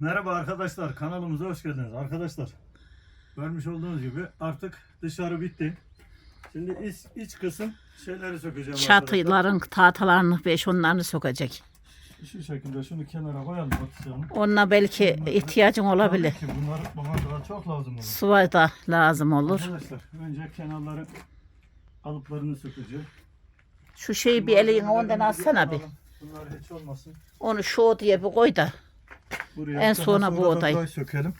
Merhaba arkadaşlar kanalımıza hoş geldiniz. Arkadaşlar görmüş olduğunuz gibi artık dışarı bitti. Şimdi iç, iç kısım şeyleri sökeceğim Çatıların tahtalarını beş onlarını sokacak. Şu şekilde şunu kenara koyalım Hatice Onunla belki ihtiyacın olabilir. Ki bunlar bana daha çok lazım olur. Sıva da lazım olur. Arkadaşlar önce kenarların alıplarını sökeceğim. Şu şeyi bir eline ondan alsana bir. Bunlar hiç olmasın. Onu şu diye bir koy da. Buraya En sona bu da odayı. sökelim.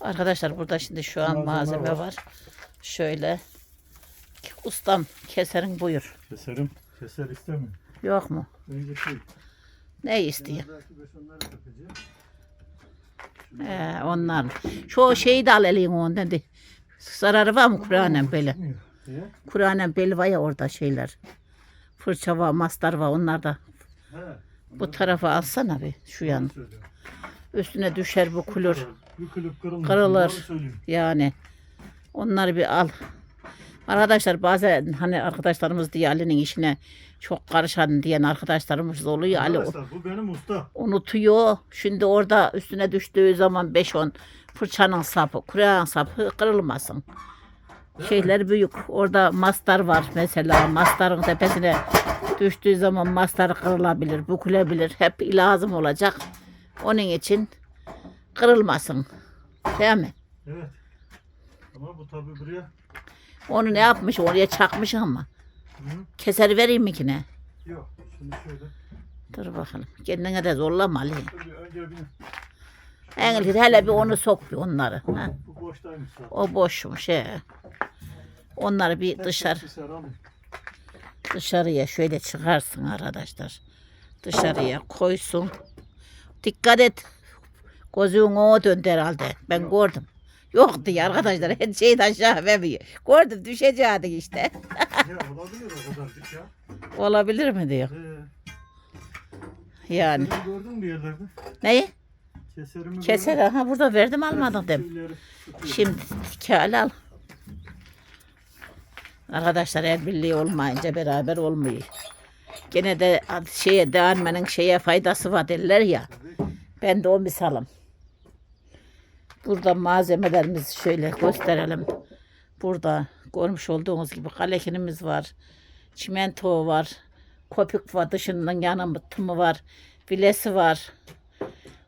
Arkadaşlar burada şimdi şu an malzeme var. var. Şöyle. Ustam keserin buyur. Keserim. Keser istemiyorum. Yok mu? Önce şey. Ne sökeceğim. He, onlar. Şu şeyi de al eline ondan de. Zararı var mı Kur'an'ın diye. Kur'an'ın beli var ya orada şeyler. Fırça var, mastar var onlar da. He. Bu tarafa alsana bir şu yan. Üstüne düşer bu kulur. Yıkılıp. Kırılır. Yani onları bir al. Arkadaşlar bazen hani arkadaşlarımız diye Ali'nin işine çok karışan diyen arkadaşlarımız oluyor. Ali Arkadaşlar bu benim usta. unutuyor. Şimdi orada üstüne düştüğü zaman 5-10 fırçanın sapı, kurağın sapı kırılmasın. Şeyler büyük. Orada mastar var mesela. Mastarın tepesine düştüğü zaman mastar kırılabilir, bükülebilir. Hep lazım olacak. Onun için kırılmasın. Değil mi? Evet. Ama bu tabi buraya Onu ne yapmış? Oraya çakmış ama. Hı? Keser vereyim mi ki ne? yok. Şimdi şöyle. Dur bakalım. Kendine de zorlama Ali. Şimdi önce bir Engel hele bir onu sok bir onları. Ha? bu boştaymış zaten. O boşmuş he. Onları bir dışarı dışarıya şöyle çıkarsın arkadaşlar. Dışarıya koysun. Dikkat et. Gözün o döndü herhalde. Ben gördüm. Yok diye arkadaşlar. Her şeyden aşağı vermiyor. Gördüm düşecektik işte. Ya olabilir o kadarcık ya. Olabilir mi diyor. Ee, Yani. keserimi gördün mü bir yerlerde? Neyi? Keserimi Keser gördün aha burada verdim almadım dem. Şimdi kâl al. Arkadaşlar el birliği olmayınca beraber olmuyor. Gene de şeye değirmenin şeye faydası var derler ya. Ben de o misalım. Burada malzemelerimizi şöyle gösterelim. Burada görmüş olduğunuz gibi kalekinimiz var. Çimento var. Kopuk var. Dışından yanımı var. Bilesi var.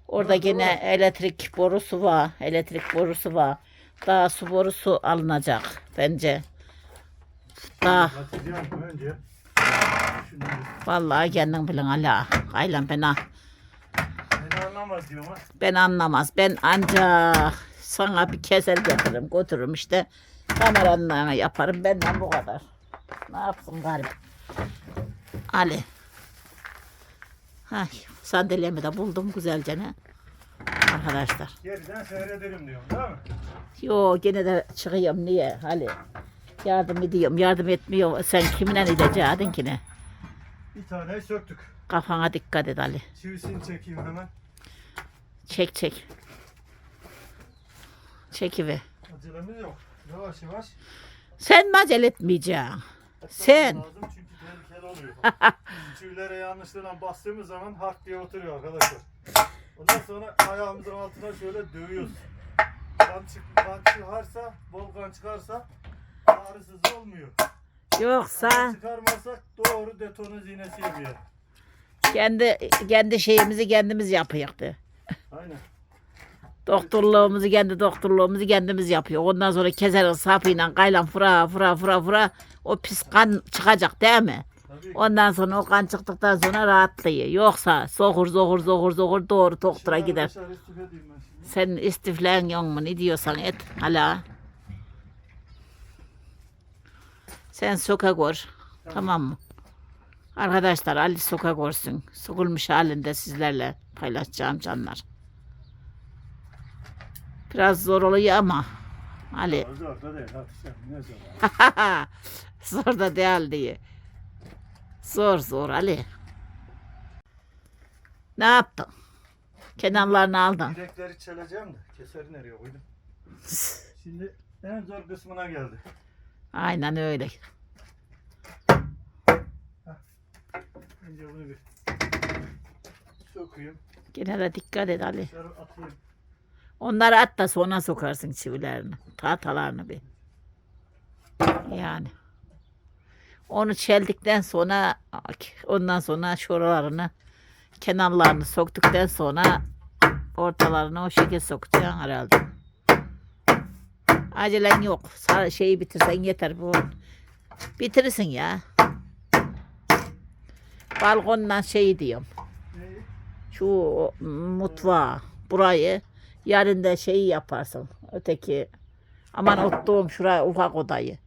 Orada gene elektrik borusu var. Elektrik borusu var. Daha su borusu alınacak bence. Daha önce şunları vallahi kendin bilin ala. Aylan ben ha. beni anlamaz diyor ama Ben anlamaz. Ben ancak sana bir keser getiririm, götürürüm işte. Kameranın önüne yaparım. Benden bu kadar. Ne yapsın garip. Ali. Ay, sandalyemi de buldum güzelce ne. Arkadaşlar. geriden seyrederim diyorum değil mi? Yo gene de çıkıyorum niye Ali? Yardım ediyorum, yardım etmiyor. Sen kimle edeceksin ki ne? Bir tane söktük. Kafana dikkat et Ali. Çivisini çekeyim hemen. Çek çek. Çekiver. Acelemiz yok. Yavaş yavaş. Sen mi acele etmeyeceksin? Sen. Lazım çünkü tehlikeli oluyor. Çivilere yanlışlıkla bastığımız zaman hak diye oturuyor arkadaşlar. Ondan sonra ayağımızın altına şöyle dövüyoruz. Kan, çık, kan çıkarsa, bol kan çıkarsa ağrısız olmuyor. Yoksa çıkarmazsak doğru detone iğnesi yapıyor. kendi kendi şeyimizi kendimiz yapıyordu. Aynen. Doktorluğumuzu kendi doktorluğumuzu kendimiz yapıyor. Ondan sonra keserin sapıyla kaylan fıra fıra fıra fıra o pis kan çıkacak değil mi? Tabii ki. Ondan sonra o kan çıktıktan sonra rahatlıyor. Yoksa sokur sokur sokur sokur doğru doktora gider. arkadaşlar ben şimdi. Sen istiflen yok mu ne diyorsan et hala. Sen soka gör. Tamam mı? Arkadaşlar Ali soka görsün. Sokulmuş halinde sizlerle paylaşacağım canlar. Biraz zor oluyor ama Ali Zor da değil. Ne zor. zor da değil diye. Zor zor Ali. Ne yaptın? Kenarlarını aldın. Direkleri çeleceğim de keseri nereye koydum? Şimdi en zor kısmına geldi. Aynen öyle. Önce bunu bir sokayım. De dikkat et Ali. Atayım. Onları at da sonra sokarsın çivilerini. Tahtalarını bir. Yani. Onu çeldikten sonra ondan sonra şuralarını kenarlarını soktuktan sonra ortalarını o şekilde sokacaksın herhalde. Acelen yok. Sa- Şeyi bitirsen yeter bu. Bitirirsin ya. Balkondan şey diyorum. Şu mutfağı, burayı yarın da şeyi yaparsın. Öteki aman ottuğum şuraya ufak odayı.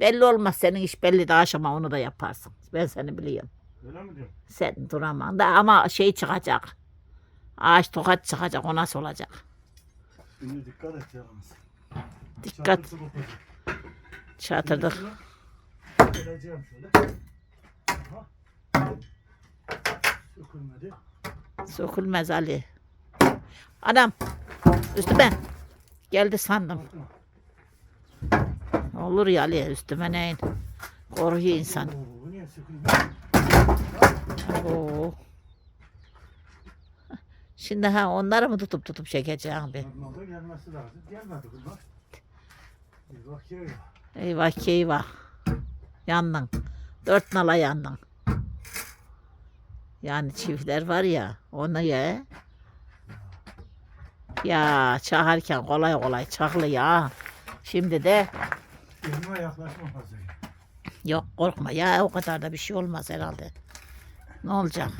Belli olmaz senin iş belli de akşama onu da yaparsın. Ben seni biliyorum. Öyle mi diyorsun? Sen duramam da ama şey çıkacak. Ağaç tokat çıkacak o nasıl olacak? Şimdi dikkat et yalnız. Dikkat çatırdık. Geleceğim şöyle. Aha. Sökülmedi. Sökülmez Ali. Anam üstüme geldi sandım. Olur ya Ali üstüme neyin? Koruyor insan. Oo. Şimdi ha onları mı tutup tutup çekeceğim bir? Normalde gelmesi lazım. Gelmedi bunlar. Bak ya. Eyvah ki eyvah. Yandın. Dört nala yandın. Yani çiftler var ya onu ye. Ya çağırken kolay kolay çaklı ya. Şimdi de Yanıma yaklaşma fazla. yok korkma ya o kadar da bir şey olmaz herhalde. Ne olacak?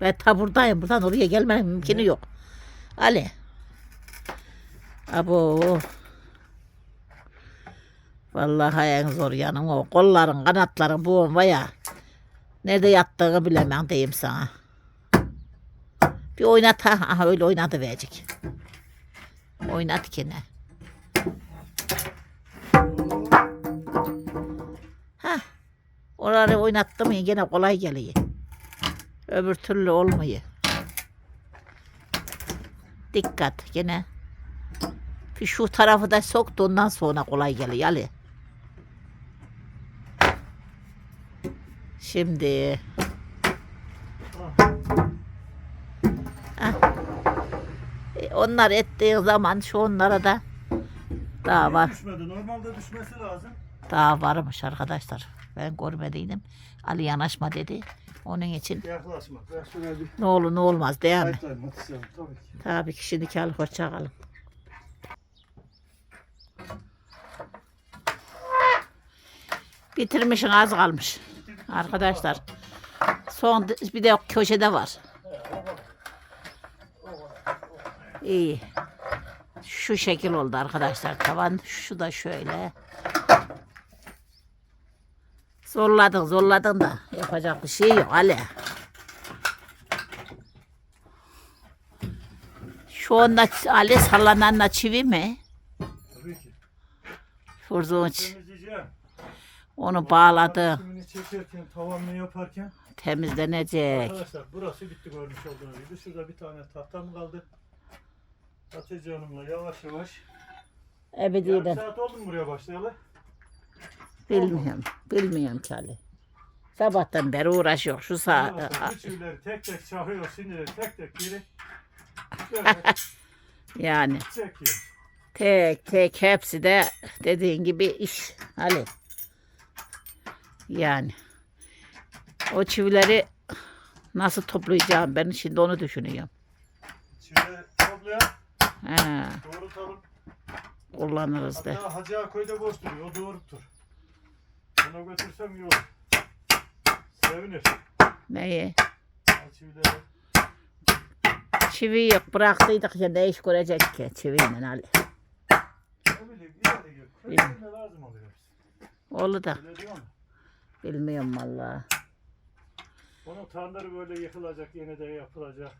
Ben ta buradayım. Buradan oraya gelmenin mümkünü yok. Ali. Abo. Vallahi en zor yanım o. Kolların, kanatların bu var ya. Nerede yattığını bilemem diyeyim sana. Bir oynat ha. Aha öyle oynadı verecek. Oynat gene. Ha. Oraları oynattı mı gene kolay geliyor. Öbür türlü olmuyor. Dikkat gene. Şu tarafı da soktu ondan sonra kolay geliyor Ali. Şimdi Ah, e, onlar ettiğin zaman şu onlara da daha var. Düşmedi. Normalde düşmesi lazım. Daha varmış arkadaşlar. Ben görmediydim. Ali yanaşma dedi. Onun için Yaklaşma. Ne olur ne olmaz değil mi? tabii ki. Tabii ki şimdiki al hoşça kalın. Bitirmişsin az kalmış. Arkadaşlar. Son bir de köşede var. İyi. Şu şekil oldu arkadaşlar tavan. Şu da şöyle. Zorladın zorladın da yapacak bir şey yok Ali. Şu anda Ali sallananla çivi mi? Tabii ki. Furzuğun ç- Temizleyeceğim. Onu bağladı. Çekerken, tavanını yaparken. Temizlenecek. Arkadaşlar burası bitti görmüş olduğunuz gibi. Şurada bir tane tahtam kaldı. Hatice Hanım'la yavaş yavaş. Yarım Ebedi'den. saat oldu mu buraya başlayalı? Bilmiyorum. Bilmiyorum ki Ali. Sabahtan beri uğraşıyor. Şu sağ. Arkadaşlar tek tek çakıyor, sinirleri tek tek geri. Yani çekiyor. tek tek hepsi de dediğin gibi iş. Ali. Yani. O çivileri nasıl toplayacağım ben şimdi onu düşünüyorum. Çivileri toplayan He, doğrultalım. kullanırız da. Hatta Hacı Aköy'de boş duruyor. O doğrultur. Ona götürsem iyi olur. Sevinir. Neyi? O çivileri. Çivi yok bıraktıydık ya ne iş görecek ki çiviyle Ali. Ne bileyim ileri gel. Köyde lazım oluyor. Oğlu da Öyle diyor mu? Bilmiyorum vallahi. Onun tanrı böyle yıkılacak, yeniden yapılacak.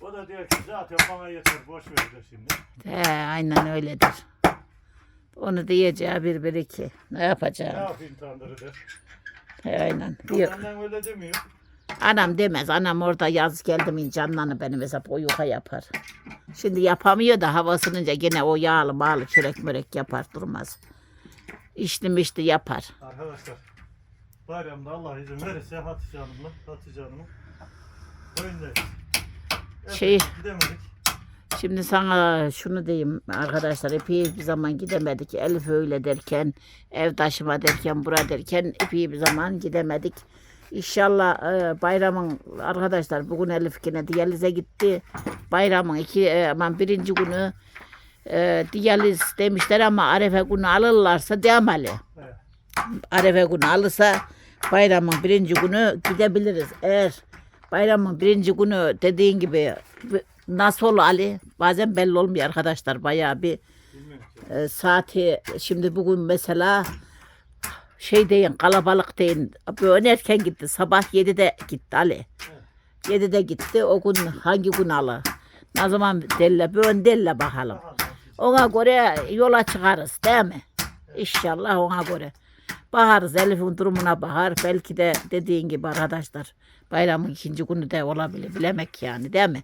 O da diyor ki zaten bana yeter, boş ver şimdi. He, aynen öyledir. Onu diyeceği bir bir iki. Ne Ne yapacağım? yapayım tanrı der. He, aynen. Bir, Benden öyle demiyor. anam demez. Anam orada yaz geldi mi canlanı benim hesap o yuka yapar. Şimdi yapamıyor da hava ısınınca gene o yağlı mağlı çörek mörek yapar durmaz. İçli mişli yapar. Arkadaşlar bayramda Allah izin verirse Hatice Hanım'la Hatice Hanım'ın Köyündeyiz. Evet, Şey- Gidemedik. Şimdi sana şunu diyeyim arkadaşlar epey bir zaman gidemedik. Elif öyle derken, ev taşıma derken, bura derken epey bir zaman gidemedik. İnşallah e, bayramın arkadaşlar bugün Elif yine diyalize gitti. Bayramın iki e, aman birinci günü e, diyaliz demişler ama arefe günü alırlarsa devam Ali. Evet. Arefe günü alırsa bayramın birinci günü gidebiliriz. Eğer bayramın birinci günü dediğin gibi nasıl Ali? Bazen belli olmuyor arkadaşlar. Bayağı bir e, saati şimdi bugün mesela şey deyin kalabalık deyin. Böyle erken gitti. Sabah 7'de gitti Ali. 7'de gitti. O gün hangi gün alır? Ne zaman delle? Böyle delle bakalım. Ona göre yola çıkarız değil mi? İnşallah ona göre. Bakarız Elif'in durumuna bakar. Belki de dediğin gibi arkadaşlar bayramın ikinci günü de olabilir. Bilemek yani değil mi?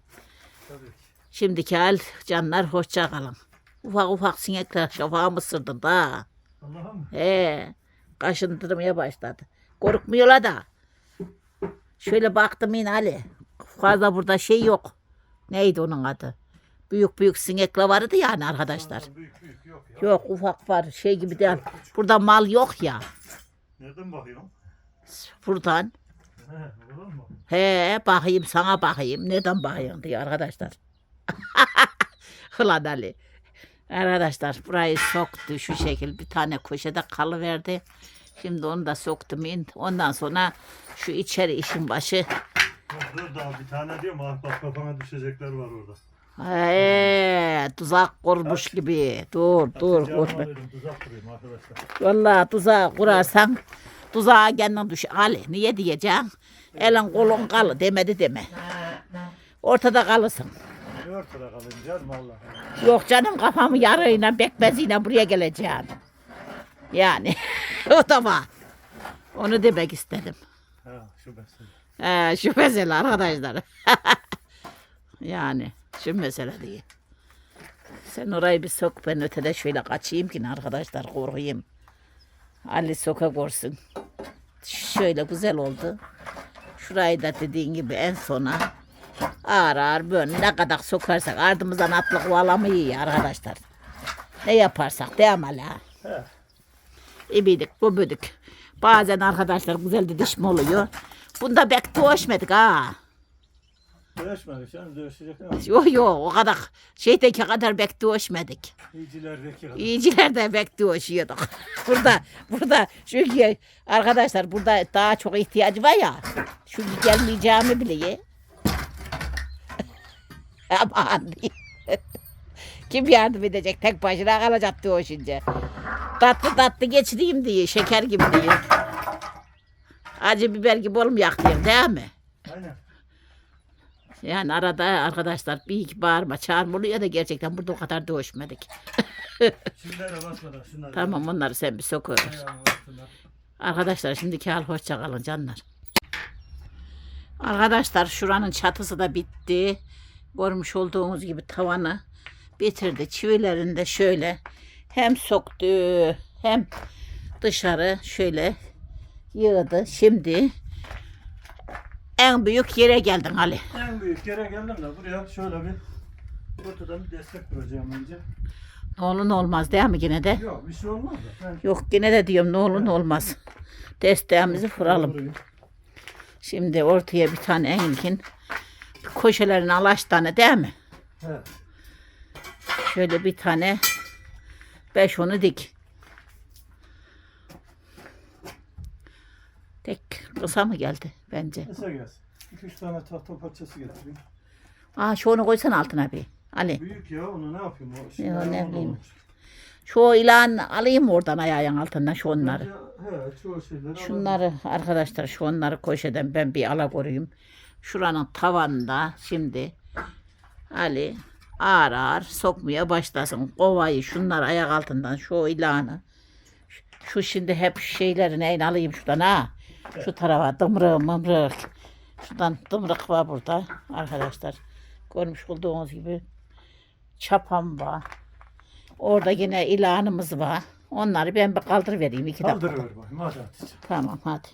Tabii ki. Şimdiki hal canlar hoşça kalın. Ufak ufak sinekler şafağımı ısırdı da. Allah'ım. He, kaşındırmaya başladı. Korkmuyorlar da. Şöyle baktım yine Ali. Fazla burada şey yok. Neydi onun adı? Büyük büyük sinekler vardı yani arkadaşlar. Büyük büyük yok ya. Yok ufak var şey gibi değil. Burada mal yok ya. Nereden bakıyorsun? Buradan. He, mu? He bakayım sana bakayım. Neden bakıyorsun diye arkadaşlar. Ulan Ali. Arkadaşlar burayı soktu şu şekil bir tane köşede kalıverdi. Şimdi onu da soktum in. Ondan sonra şu içeri işin başı. Dur daha bir tane diyorum. Ah bak kafana düşecekler var orada. He, tuzak kurmuş gibi. Dur dur dedim, tuzak kurayım arkadaşlar. Vallahi tuzağa kurarsan tuzağa kendin düş. Ali niye diyeceksin? Elin kolun kalı demedi deme. Ortada kalırsın. Ne ortada kalayım canım Allah. Yok canım kafamı yarıyla bekmeziyle buraya geleceğim. Yani o da var. Onu demek istedim. Ha şu mesele. Ee, şu mesele arkadaşlar. yani şu mesele değil. Sen orayı bir sok ben ötede şöyle kaçayım ki arkadaşlar korkayım. Ali soka korsun. Şöyle güzel oldu. Şurayı da dediğin gibi en sona ağır ağır böyle ne kadar sokarsak ardımızdan atlık valamayı arkadaşlar. Ne yaparsak değil mi. İbidik, bubuduk. Bazen arkadaşlar güzel didişme oluyor. Bunda bek dövüşmedik ha. Dövüşmedik canım dövüşecek ne var? Yok yok o kadar şeydeki kadar bek dövüşmedik. İyicilerdeki kadar. İyicilerde bek dövüşüyorduk. burada burada çünkü arkadaşlar burada daha çok ihtiyacı var ya. Çünkü gelmeyeceğimi bile. Aman diye. Kim yardım edecek? Tek başına kalacak dövüşünce. Tatlı tatlı geçireyim diye, şeker gibi diye. Acı biber gibi olmayak diyor değil mi? Aynen. Yani arada arkadaşlar bir iki bağırma çağırma oluyor da gerçekten burada o kadar dövüşmedik. Şunlara basmadan şunlara. Tamam onları sen bir sokuver. Arkadaşlar şimdiki hal hoşça kalın canlar. Arkadaşlar şuranın çatısı da bitti. Görmüş olduğunuz gibi tavanı bitirdi. Çivilerini de şöyle hem soktu hem dışarı şöyle yığdı. Şimdi en büyük yere geldin Ali. En büyük yere geldim de buraya şöyle bir ortadan bir destek kuracağım önce. Ne olur ne olmaz değil mi yine de? Yok bir şey olmaz da. Ben Yok yine de diyorum ne olur ne olmaz. Desteğimizi. Burayı- Şimdi ortaya bir tane enkin köşelerini alaş tane değil mi? He. Şöyle bir tane beş onu dik. Tek kısa mı geldi bence? Kısa gelsin. 2-3 tane tahta parçası getireyim. Aa şu onu koysan altına bir. Ali. Büyük ya onu ne yapayım? O şimdi Ya, ne bileyim. Şu ilan alayım oradan ayağın altından şu onları. He çoğu şeyleri Şunları arkadaşlar şu onları köşeden ben bir ala koruyayım. Şuranın tavanında şimdi Ali ağır ağır sokmaya başlasın. Kovayı şunlar ayak altından şu ilanı. Şu şimdi hep şeyleri neyin alayım şuradan ha. Şu tarafa dımrık mımrık. Şuradan dımrık var burada arkadaşlar. Görmüş olduğunuz gibi çapam var. Orada yine ilanımız var. Onları ben bir kaldırıvereyim iki dakika. Kaldırıver bakayım hadi Hatice. Tamam hadi.